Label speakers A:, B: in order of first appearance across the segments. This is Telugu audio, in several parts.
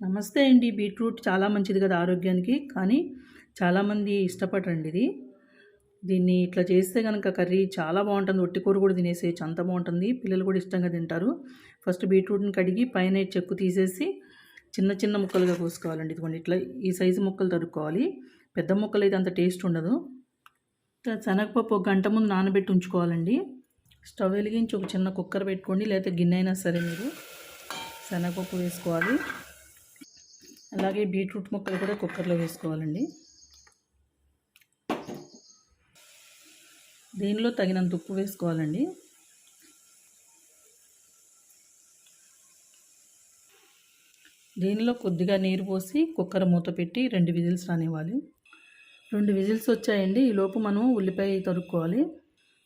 A: నమస్తే అండి బీట్రూట్ చాలా మంచిది కదా ఆరోగ్యానికి. కానీ చాలామంది ఇష్టపడరండి ఇది. దీన్ని ఇట్లా చేస్తే కనుక కర్రీ చాలా బాగుంటుంది. ఒట్టి కూర కూడా తినేసేయచ్చు అంత బాగుంటుంది. పిల్లలు కూడా ఇష్టంగా తింటారు. ఫస్ట్ బీట్రూట్ని కడిగి పైన చెక్కు తీసేసి చిన్న చిన్న ముక్కలుగా కోసుకోవాలండి. ఇదిగోండి ఇట్లా ఈ సైజు ముక్కలు తరుక్కోవాలి. పెద్ద ముక్కలు అయితే అంత టేస్ట్ ఉండదు. శనగపప్పు ఒక గంట ముందు నానబెట్టి ఉంచుకోవాలండి. స్టవ్ వెలిగించి ఒక చిన్న కుక్కర్ పెట్టుకోండి లేకపోతే గిన్నె అయినా సరే మీరు. శనగపప్పు వేసుకోవాలి. అలాగే బీట్రూట్ ముక్కలు కూడా కుక్కర్లో వేసుకోవాలండి. దీనిలో తగినంత ఉప్పు వేసుకోవాలండి? దీనిలో కొద్దిగా నీరు పోసి కుక్కర్ మూత పెట్టి రెండు విజిల్స్ రానివ్వాలి. రెండు విజిల్స్ వచ్చాయండి. ఈ లోపు మనం ఉల్లిపాయ తరుక్కోవాలి.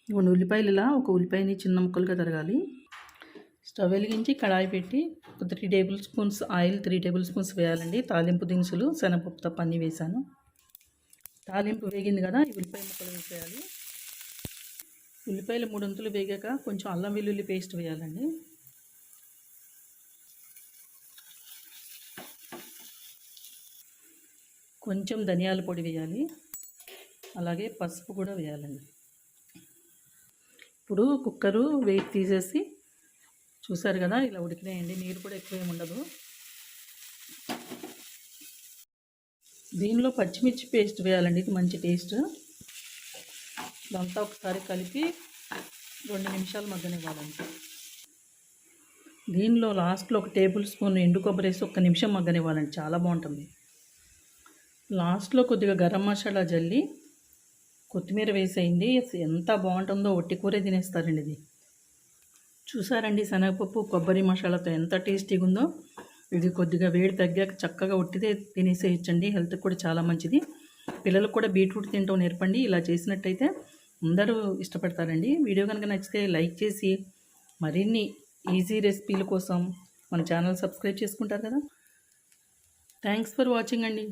A: ఇప్పుడు ఉల్లిపాయలు ఇలా ఒక ఉల్లిపాయని చిన్న ముక్కలుగా తరగాలి. స్టవ్ వెలిగించి కడాయి పెట్టి ఒక three tablespoons oil three tablespoons వేయాలండి. తాలింపు దినుసులు శనగపప్పు తప్ప అన్నీ వేసాను తాలింపు వేగింది కదా ఈ ఉల్లిపాయ ముక్కలు వేసేయాలి. ఉల్లిపాయలు మూడొంతులు వేగాక కొంచెం అల్లం వెల్లుల్లి పేస్ట్ వేయాలండి. కొంచెం ధనియాల పొడి వేయాలి. అలాగే పసుపు కూడా వేయాలండి. ఇప్పుడు కుక్కరు వెయిట్ తీసేసి చూసారు కదా ఇలా ఉడికినాయండి. నీరు కూడా ఎక్కువేమి ఉండదు. దీనిలో పచ్చిమిర్చి పేస్ట్ వేయాలండి. ఇది మంచి టేస్ట్. ఇదంతా ఒకసారి కలిపి రెండు నిమిషాలు మగ్గనివ్వాలండి. దీనిలో లాస్ట్లో ఒక టేబుల్ స్పూన్ ఎండు కొబ్బరి వేసి ఒక్క నిమిషం మగ్గనివ్వాలండి. చాలా బాగుంటుంది. లాస్ట్లో కొద్దిగా గరం మసాలా జల్లి కొత్తిమీర వేసేయండి. ఎంత బాగుంటుందో ఒట్టి కూరే తినేస్తారండి ఇది. చూసారండి శనగపప్పు కొబ్బరి మసాలాతో ఎంత టేస్టీగా ఉందో ఇది కొద్దిగా వేడి తగ్గాక చక్కగా ఉట్టితే తినేసేయచ్చండి హెల్త్కి కూడా చాలా మంచిది. పిల్లలకు కూడా బీట్రూట్ తింటాం నేర్పండి ఇలా చేసినట్టయితే అందరూ ఇష్టపడతారండి. వీడియో కనుక నచ్చితే లైక్ చేసి మరిన్ని ఈజీ రెసిపీల కోసం మన ఛానల్ సబ్స్క్రైబ్ చేసుకుంటారు కదా. థ్యాంక్స్ ఫర్ వాచింగ్ అండి.